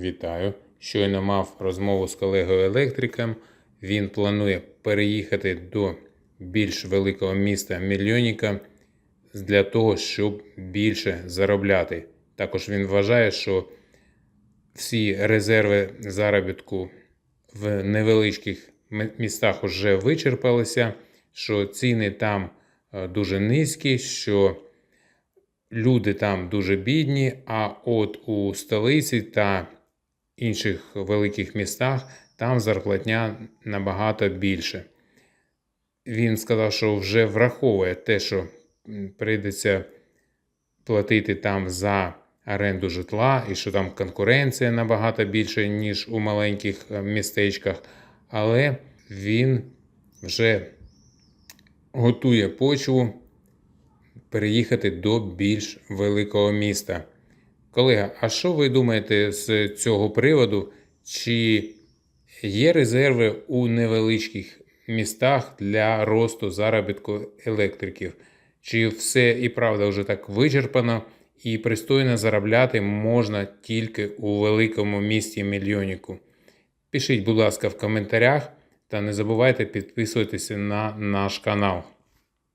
Вітаю. Щойно мав розмову з колегою електриком. Він планує переїхати до більш великого міста мільйонника для того, щоб більше заробляти. Також він вважає, що всі резерви заробітку в невеличких містах вже вичерпалися, що ціни там е, дуже низькі, що люди там дуже бідні, а от у столиці та інших великих містах там зарплатня набагато більше. Він сказав, що вже враховує те, що прийдеться платити там за оренду житла, і що там конкуренція набагато більше, ніж у маленьких е, містечках, але він вже готує почву переїхати до більш великого міста. Колега, а що ви думаєте з цього приводу? Чи є резерви у невеличких містах для росту заробітку електриків? Чи все і правда вже так вичерпано і пристойно заробляти можна тільки у великому місті мільйоннику? Пишіть, будь ласка, в коментарях та не забувайте підписуватися на наш канал.